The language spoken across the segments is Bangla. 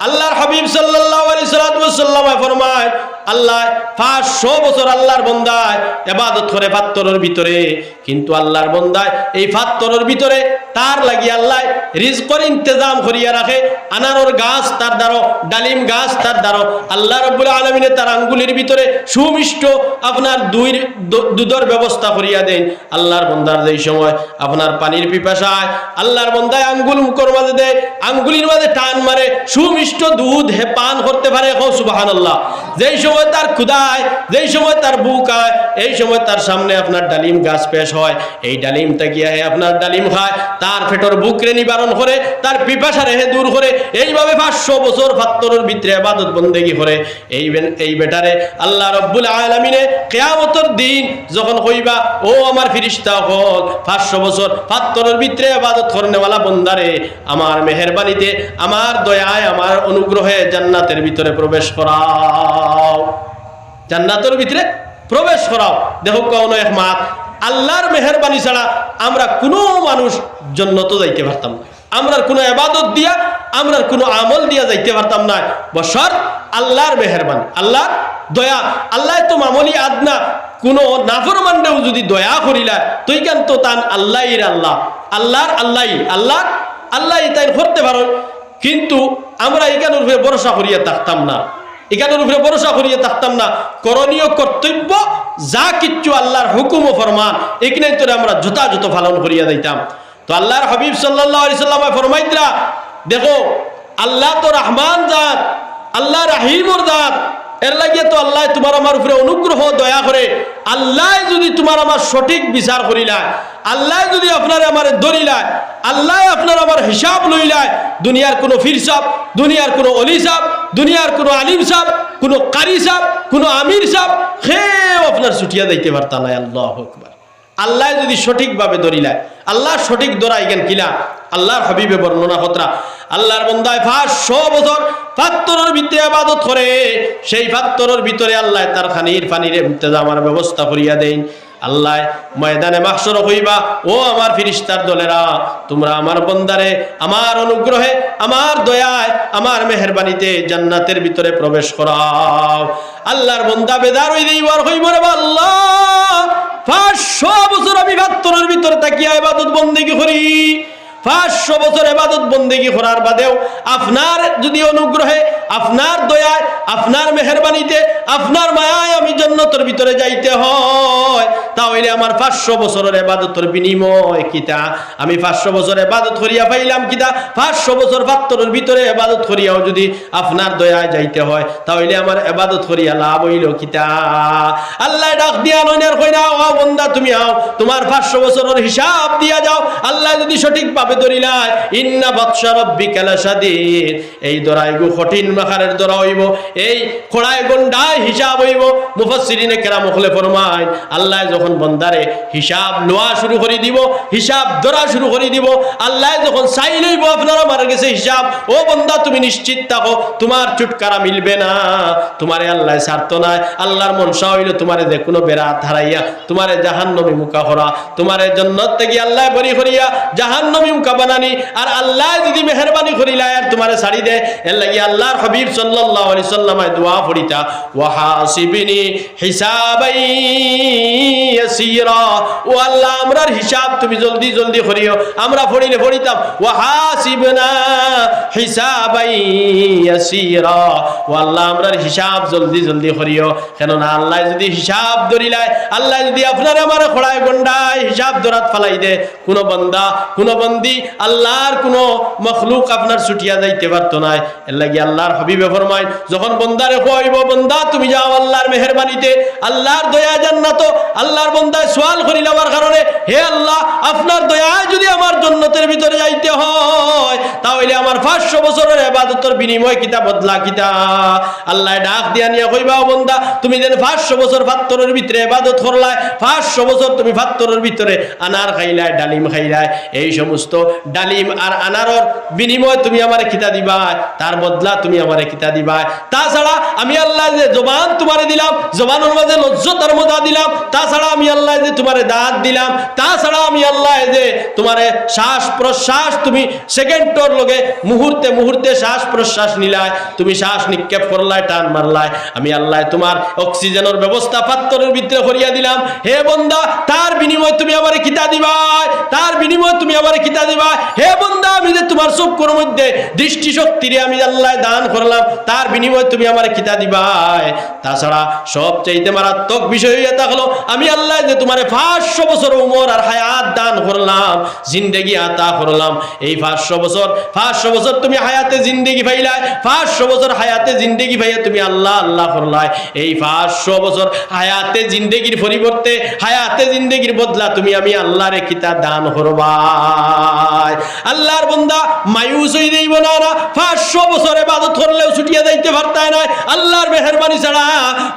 আল্লাহর হাবিব সাল্লাহ ফরমায়, আল্লাহ পাঁচশো বছর আল্লাহর বন্দায় এবাদত করে পাত্তরের ভিতরে। কিন্তু আল্লাহর বন্দায় এই ফাত্তরের ভিতরে তার লাগি আল্লাহ রিজকর ইন্তজাম করিয়া রাখে। আনারর গাছ তার দ্বারো, ডালিম গাছ তার দ্বারো। আল্লাহ রব্বুল আলমিনে তার আঙ্গুলির ভিতরে সুমিষ্ট আপনার দুই দুধের ব্যবস্থা করিয়া দেন। আল্লাহর বন্দার যেই সময় আপনার পানির পিপাসায় আল্লাহর বন্দায় আঙ্গুল মুখর মাঝে দেয়, আঙ্গুলির মাঝে টান মারে, সুমিষ্ট দুধ হে পান করতে পারে। হো সুবাহান আল্লাহ যেই সময় তার ক্ষুদায় যেই সময় তার বুক আয়, এই সময় তার সামনে আপনার ডালিম গাছ পেশ হয়। এই ডালিমটা গিয়া আপনার ডালিম খায়। তার ফেটর বুকরে নিবারণ করে, তার পিপাসা রেহে দূর করে, এইভাবে পাঁচশো বছর ফাত্তরের ভিতরে আবাদত বন্দেগি করে। এই এই বেটারে আল্লাহ রব্বুল আলমিনে কেয়ামতর দিন যখন কইবা, ও আমার ফিরিস্তা হল পাঁচশো বছর ফাত্তরের ভিতরে আবাদত করনেওয়ালা বন্দারে, আমার মেহরবানিতে আমার দয়ায়, আমার অনুগ্রহে জান্নাতের ভিতরে প্রবেশ করাও। জান্নাতের ভিতরে প্রবেশ করাও। দেখো কোন এক মাত আল্লাহর মেহরবানি ছাড়া আমরা কোনো মানুষ জন্নত যাইতে পারতাম না। আমরার কোনো এবাদত দিয়া, আমরার কোনো আমল দিয়া যাইতে পারতাম না। বসর আল্লাহর মেহরবানি, আল্লাহর দয়া। আল্লাহ তো মামলি আদনা। কোনো নাফরমান্ডেও যদি দয়া করিলা, তুই কেন তো তান আল্লাহর আল্লাহ? আল্লাহর আল্লাহ আল্লাহ আল্লাহ তাই করতে পারো। কিন্তু আমরা এখানের উপরে ভরসা করিয়া থাকতাম না। এখানের উপরে ভরসা করিয়া থাকতাম না। করণীয় কর্তব্য যা কিচ্ছু আল্লাহর হুকুম ও ফরমান এখানে তোরে আমরা যথাযথ পালন করিয়া দিতাম। তো আল্লাহর হাবিব সাল্লাহ ফরমাইতরা, দেখো, আল্লাহ তো রহমান জাত, আল্লাহ রাহিমর জাত এর লাগিয়ে তো আল্লাহ তোমার আমার উপরে অনুগ্রহ, দয়া করে। আল্লাহ যদি তোমার আমার সঠিক বিচার করিলায়, আল্লাহ যদি আপনার আমার ধরিলায় আল্লাহ আপনার আমার হিসাব লইলায়, দুনিয়ার কোনো ফির সাহ দুনিয়ার কোনো অলি সাহ দুনিয়ার কোনো আলিম সাহ কোনো কারি সাহ কোনো আমির সাহ খেয়েও আপনার ছুটিয়া দিতে পারতাম আল্লাহ আকবার। আল্লাহ যদি সঠিকভাবে ধরিলায় আল্লাহ সঠিক ধরা ইগেন কিলা, আল্লাহর হাবিবে বর্ণনা হতরা আল্লাহর বন্দায় পাঁচশো বছর ফাত্তরের ভিতরে আবাদত করে, সেই ফাত্তরের ভিতরে আল্লাহ তার খানির ফানির ইন্তজামার ব্যবস্থা করিয়া দেন। আল্লাহ, ময়দানে মাহসর হইবা, ও আমার ফিরিস্তার দলেরা, তোমরা আমার বন্দারে, আমার অনুগ্রহে, আমার দয়ায়, আমার মেহরবানিতে জান্নাতের ভিতরে প্রবেশ করাও। আল্লাহর বন্দা বেদার হই দেইবার হইব রে আল্লাহ। পাঁচশো বছর আমি বাত্তরের ভিতরে তাকিয়া ইবাদত বন্দেগি করি। পাঁচশো বছর এবাদত বন্দেগি করার বাদেও আপনার যদি অনুগ্রহে আপনার দয়ায়, আপনার মেহরবানিতে, আপনার মায়ায় আমি জন্নতর ভিতরে যাইতে হয়। তাহলে আমার পাঁচশো বছরের এবাদতের বিনিময় কিতা? আমি পাঁচশো বছর এবাদত করিয়া পাইলাম কিতা? পাঁচশো বছর বাত্তরের ভিতরে এবাদত করিয়াও যদি আপনার দয়ায় যাইতে হয়, তাহলে আমার এবাদত করিয়া লাভ হইল কিতা? আল্লাহ ডাক দিয়া নইনার কই না ও বন্দা, তুমি আও, তোমার পাঁচশো বছরের হিসাব দিয়া যাও। আল্লাহ যদি সঠিকভাবে ধরিলাই ইন্না রব্বিকা লাশাদীদ। এই দরাই গো কঠিন মাখারের দরা হইব, এই খোড়ায় গন্ডায় হিসাব হইব। মুফাসসিরিনে কেরাম হলে ফরমায়, আল্লাহ যখন বন্দারে হিসাব লোয়া শুরু করে দিব, হিসাব ধরা শুরু করে দিব, আল্লাহ যখন চাই লইব আপনারা মারা গেছে হিসাব, ও বন্দা, তুমি নিশ্চিত থাকো, তোমার চুটকারা মিলবে না, তোমারে আল্লাহ স্বার্থ নাই আল্লাহর মনসা হইল তোমারে যে কোনো বেড়াত হারাইয়া, তোমারে জাহান্নবী মুখা করা, তোমারে জন্নত থেকে আল্লাহ বরি করিয়া জাহান্নবী মুখা বানানি, আর আল্লাহ যদি মেহরবানি করিলা আর তোমারে ছাড়ি দে, এর লাগি আল্লাহর হাবিব সাল্লাল্লাহু আলাইহি সাল্লামায় দোয়া পড়িতা, ওয়াহাসিবিনি হিসাবাই ইয়াসীরা। ও আল্লাহ, আমরার হিসাব তুমি জলদি জলদি করিও। আমরা পড়িলে পড়িতাম, ওয়াহাসিবনা হিসাবাই ইয়াসীরা। আল্লাহ, আমরার হিসাব জলদি জলদি করিও। আল্লাহ যদি হিসাব ধরিলায় আল্লাহ যদি আপনার আমার গন্ডায় হিসাব ধরাত ফালাই দে, কোনো বন্দা, কোনো বন্দি, আল্লাহর কোনো মখলুক আপনার ছুটিয়া যাইতে পারতো না এর লাগি আল্লাহর হবিবে ফরমাই যখন বন্দারে কইব বন্দা, তুমি যাও আল্লাহর মেহরবানিতে, আল্লাহর দয়া জান্নাত, আল্লাহর বন্দায় সোয়াল করি নেওয়ার কারণে, হে আল্লাহ, আপনার দয়ায় যদি আমার জন্নতের ভিতরে যাইতে হয়, তাহলে আমার পাঁচশো বছরের এবাদতের বিনিময় কিতা বদলা কিতা। আল্লাহ ডাক দিয়া নিয়া কইবা বন্দা, তুমি যেন পাঁচশো বছর ফাত্তরের ভিতরে এবাদত করলায়, পাঁচশো বছর তুমি ফাত্তরের ভিতরে আনার খাইলায়, ডালিম খাইলায়, এই সমস্ত ডালিম আর আনারর বিনিময় তুমি আমার খিতা দিবা তার বদলা তুমি আমার খিতা দিবা তাছাড়া আমি আল্লাহ যে জবান তোমারে দিলাম, জবানের মাঝে লজ্জতার মজা দিলাম, তাছাড়া আমি আল্লাহ যে তোমারে দাঁত দিলাম, তাছাড়া আমি আল্লাহ যে তোমারে শ্বাস প্রশ্বাস তুমি সেকেন্ডর লগে মুহূর্তে মুহূর্তে শ্বাস প্রশ্বাস নিলায় তুমি শ্বাস নিক্ষেপ করলায় টান মারলায় আমি আল্লাহ তোমার অক্সিজেনের ব্যবস্থা পাত্রের ভিতরে করিয়া দিলাম। হে বন্দা, তার বিনিময় তুমি আমারে কিতা দিবাই? তার বিনিময় তুমি আমারে কিতা দিবা হে বন্দা, আমি যে তোমার চক্ষুর মধ্যে দৃষ্টি শক্তিরে আমি আল্লাহ দান করলাম, তার বিনিময় তুমি আমারে কিতা দিবাই তাছাড়া সবচাইতে মারাত্মক বিষয় হইয়া থাকল আমি আল্লাহ যে তোমারে পাঁচশো বছর উমর আর হায়াত দান করলাম, জিন্দেগি আতা করলাম। এই পাঁচশো বছর পাঁচশো বছর তুমি হায়াতে জিন্দেগি পাইলাই, পাঁচশো বছর হায়াতে জিন্দেগি পাইয়া তুমি আল্লাহ আল্লাহ করলাই। এই পাঁচশো বছর হায়াতে জিন্দেগির পরিবর্তে, হায়াতে জিন্দেগির বদলা তুমি আমি আল্লাহরে কিতা দান করবাই আল্লাহর বন্দা, মায়ুস হই দেইব না, পাঁচশো বছর এবাদত করলেও ছুটিয়া যাইতে পারতায় না। আল্লাহর মেহরবানি ছাড়া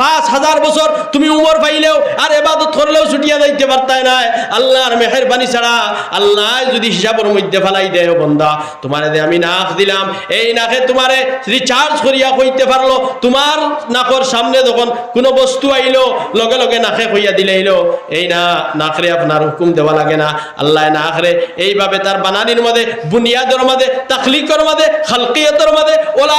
পাঁচ হাজার বছর তুমি উমর পাইলেও আর এবাদত করলেও ছুটিয়া যাইতে পারতায় না। আল্লাহর মেহরবানি ছাড়া আল্লাহ যদি হিসাবের মধ্যে ফেলাই দেয়, ও বন্দা, তোমারে আমি নাক দিলাম। এই নাকে তোমারে রিচার্জ করিয়া কইতে পারল, তোমার নাকর সামনে যখন কোনো বস্তু আইলো, লগে লগে নাকে কইয়া দিলেইলো এই না, নাকরে আপনার হুকুম দেওয়া লাগে না। আল্লাহ নাকরে এইভাবে তার বানানির মধ্যে, বুনিয়াদের মধ্যে তাকলিকর মধ্যে, খালকিয়তর মধ্যে, ওলা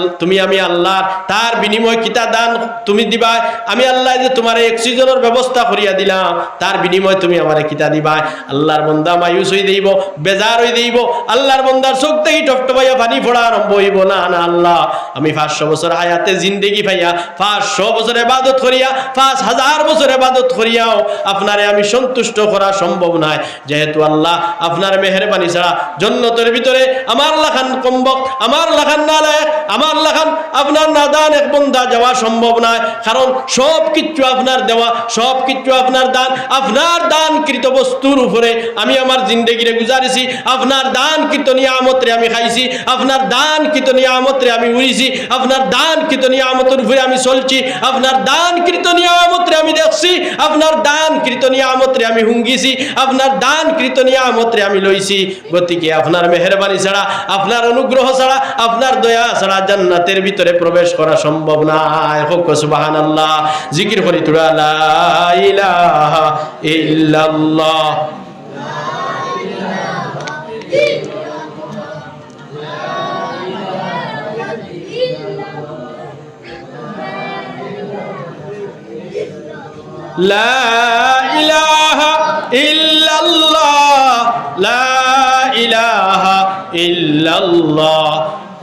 তুমি আমি আল্লাহ, তার বিনিময় কিতা দান তুমি দিবা? আমি আল্লাহ যে তোমার অক্সিজেনের ব্যবস্থা করিয়া দিলাম, তার বিনিময় তুমি আমারে কিতা দিবা? আল্লাহর বন্দা মায়ুস হই দেইব, বেজার হই দেইব, আল্লাহর বন্দার চোখ থেকে টপটপাইয়া পানি ফোড়া আরম্ভ হইব। না না, আল্লাহ, আমি পাঁচশো বছর হায়াতে জিন্দেগি পাইয়া, পাঁচশো বছর এবাদত করিয়া, পাঁচ হাজার বছর এবাদত করিয়াও আপনারে আমি সন্তুষ্ট করা সম্ভব নয় যেহেতু আল্লাহ আপনার মেহরবানি ছাড়া জন্নতের ভিতরে আমার লাখান কম্বক, আমার লাখান নালায় আমার লাখান আপনার নাদান এক বন্ধা যাওয়া সম্ভব নয়। কারণ সব কিছু আপনার দেওয়া, সব কিছু আপনার দান। আপনার দানকৃত বস্তুর উপরে আমি আমার জিন্দগিরে গুজারিছি। আপনার দানকৃত নিয়ামতরে আমি খাইছি। আপনার দানকৃত নিয়ামতরে আমি উড়িছি। আপনার দানকৃত নিয়ামতের উপরে আমি চলছি। আপনার দানকৃত নিয়ামতরে আমি দেখছি। আপনার দানকৃত নিয়ামতরে আমি হুঙ্গিছি। আপনার দানকৃত নিয়ামতরে আমি লইছি। গতিকে আপনার মেহরবানি ছাড়া, আপনার অনুগ্রহ ছাড়া, আপনার দয়া ছাড়া জান্নাতের ভিতরে প্রবেশ করা সম্ভব না হোক সুবাহান আল্লাহ জিকির করি তুরা লা ইলাহা ইল্লাল্লাহ لا إله إلا الله لا إله إلا الله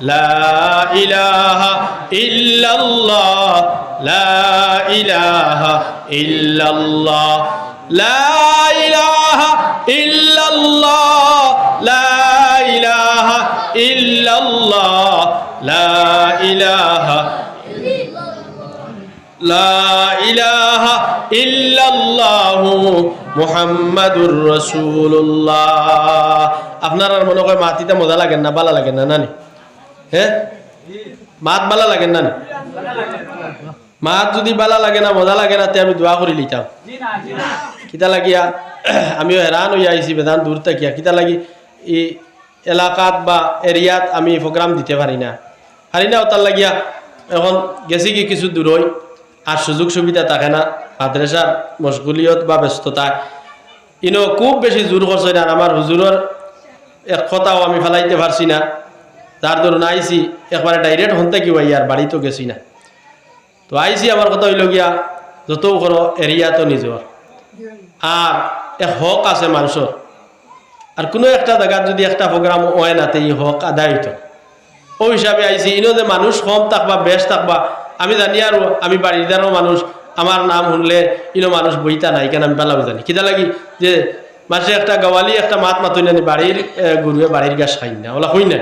لا ইলাহা ইল্লাল্লাহ, লা ইলাহা ইল্লাল্লাহ, লা ইলাহা ইল্লাল্লাহ, লা ইলাহা ইল্লাল্লাহ, লা ইলাহা লা ইলাহা ইল্লাল্লাহ মুহাম্মাদুর রাসূলুল্লাহ। আপনার মনে হয় মাটিতে মজা লাগে না ভালো লাগে না নানি হ্যাঁ? মাত বালা লাগে না? মাত যদি বালা লাগে না, মজা লাগে না তে আমি দোয়া করি লিতাম কিতা লাগিয়া? আমিও হেরান হইয়া আইছি বেদান দূর থাকিয়া। কিতা লাগি এই এলাকাত বা এরিয়াত আমি প্রোগ্রাম দিতে পারি না। পারি না ওটার লাগিয়া এখন গেছি কি কিছু দূর হই আর সুযোগ সুবিধা থাকে না মাদ্রাসার মশগুলিয়ত বা ব্যস্ততা। ইনো খুব বেশি জোর করছে না আমার হুজুরের এক কথাও আমি ফেলাইতে পারছি না। যার ধরুন আইসি একবারে ডাইরেক্ট হন থেকে আর বাড়ি তো গেছি না। তো আইসি আমার কথা হইল গিয়া যত করো, এরিয়া তো নিজর। আর এক হক আছে মানুষের। আর কোনো একটা জায়গার যদি একটা প্রোগ্রাম হয় না, তে এই হক আদায় হইতো। ও হিসাবে আইছি, ইনো যে মানুষ কম থাকবা, বেশ থাকবা, আমি জানি আর আমি বাড়িদারও মানুষ, আমার নাম শুনলে ইনো মানুষ বইতা নাই, কেন আমি পেলাম জানি কিতা লাগি যে, মাসে একটা গাওয়ালি, একটা মাত মাতুই নানি, বাড়ির গরুয়ে বাড়ির গাছ খাই না, ওলা হই না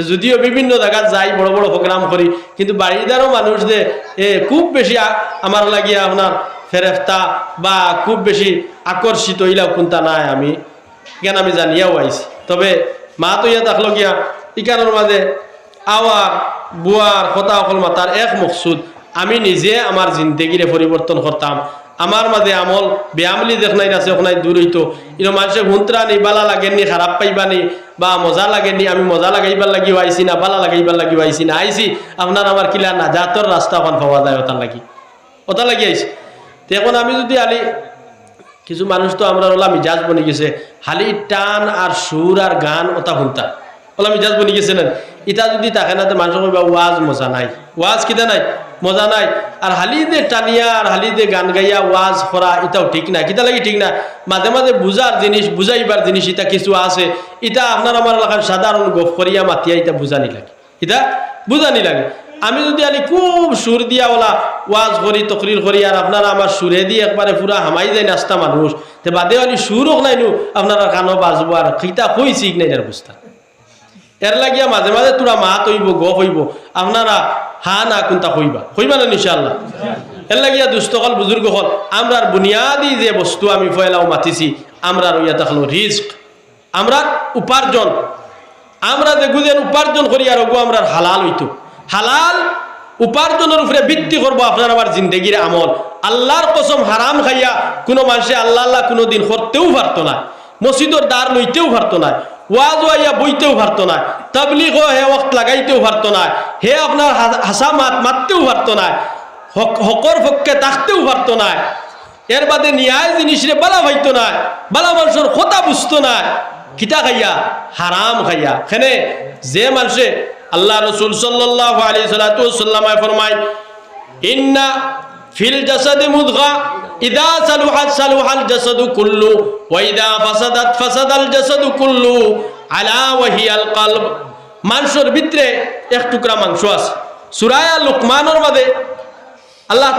যদিও বিভিন্ন জায়গায় যাই, বড় বড় প্রোগ্রাম করি, কিন্তু বাড়িদারও মানুষ যে, এ, খুব বেশি আমার লাগিয়া আপনার ফেরেফতা বা খুব বেশি আকর্ষিত ইলাও কোনটা নাই আমি। কেন আমি জানিয়াও আইছি তবে মা তো ইয়া থাকল গিয়া ইকানোর মাঝে আওয়ার বুয়ার কথা অকল মাতার এক মকসুদ আমি নিজে আমার জিন্দগিরে পরিবর্তন করতাম আমার মাঝে আমল ব্যায়ামলি দেখ নাই আছে ওখানে দূর হইতো। ইনো মানুষে হুন্তরা নি, বালা লাগেননি, খারাপ পাইবানি বা মজা লাগেনি আমি মজা লাগাইবার লাগি আইছি না, বালা লাগাইবার লাগি আইছি না, আইছি, আপনার আমার কিলা না জাতর রাস্তা ওখান পাওয়া যায় ওটার লাগি। ওটা লাগি আইছি। তো এখন আমি যদি আলি, কিছু মানুষ তো আমরা ওলা মিজাজ বনে গেছে, খালি টান আর সুর আর গান ওটা শুনতা ওলা মিজাজ বনে গেছে না ইটা যদি থাকে না তো মানুষ ওয়াজ মজা নাই। ওয়াজ কিতা নাই? মজা নাই। আর হালি দে টানিয়া, আর হালি দে গান গাইয়া, ওয়াজ করা এটাও ঠিক না। কিতা লাগি ঠিক না? মাঝে মাঝে বুঝার জিনিস, বুঝাইবার জিনিস, ইটা কিছু আছে। ইটা আপনার আমার এলাকার সাধারণ গপ করিয়া মাতিয়া ইটা বুঝানি লাগে। ইটা বুঝানি লাগে। আমি যদি আলি খুব সুর দিয়া ওলা ওয়াজ করি, তকরির করি, আর আপনারা আমার সুরে দিয়ে একবারে পুরা হামাই যায় নাস্তা মানুষ, তে বাদে আলি সুর হোক নাইনু, আপনারা কানো বাজবো, আর খিতা কই শিখ নাই বুঝতা এর লাগিয়া মাঝে মাঝে তোরা মাত হইব গপ হইব। আপনারা হা না কোনটা হইবা? হইবা না ইনশাআল্লাহ? এর লাগিয়া দুস্থকল বুজুর্গ হল, আমরার বুনিয়াদি যে বস্তু আমি ফয়লাও মাতিছি, আমরার ইয়া থাকল রিস্ক। আমরার উপার্জন। আমরা যে গুজেন উপার্জন করি আর ওগু আমরার হালাল হইতো। হালাল উপার্জনের উপরে ভিত্তি করব আপনার আমার জিন্দগির আমল। আল্লাহর কসম হারাম খাইয়া কোনো মানুষে আল্লাহ আল্লাহ কোনো দিন করতেও পারতো না। মসজিদর দ্বার লইতেও পারতো না। ওয়াজ ওয়াইয়া বইতেও পারতো না, তাবলিগ হে ওয়াক্ত লাগাইতেও পারতো না, হে আপনার হাসা মাত মারতেও পারতো না, হক, হকর পক্ষে থাকতেও পারতো না, এর বাদে ন্যায় জিনিসরে বালা ভাইতো না, বালা মানুষের কথা বুঝতো না, কিতা খাইয়া? হারাম খাইয়া। খেনে যে মানুষে আল্লাহ রসুল সাল্লাহ আলী সাল্লামায় ফরমায়, ইন্না ফিল জাসাদি মুদগা ইদা সালুহাত সালুহাল জাসাদু কুল্লু ওয়াইদা ফাসাদাত ফাসাদাল জাসাদু কুল্লু, আলা ওয়াহিয়াল কলব। মাংসর ভিতরে এক টুকরা মাংস আছে। সুরায়া লুকমানের মাঝে আল্লাহ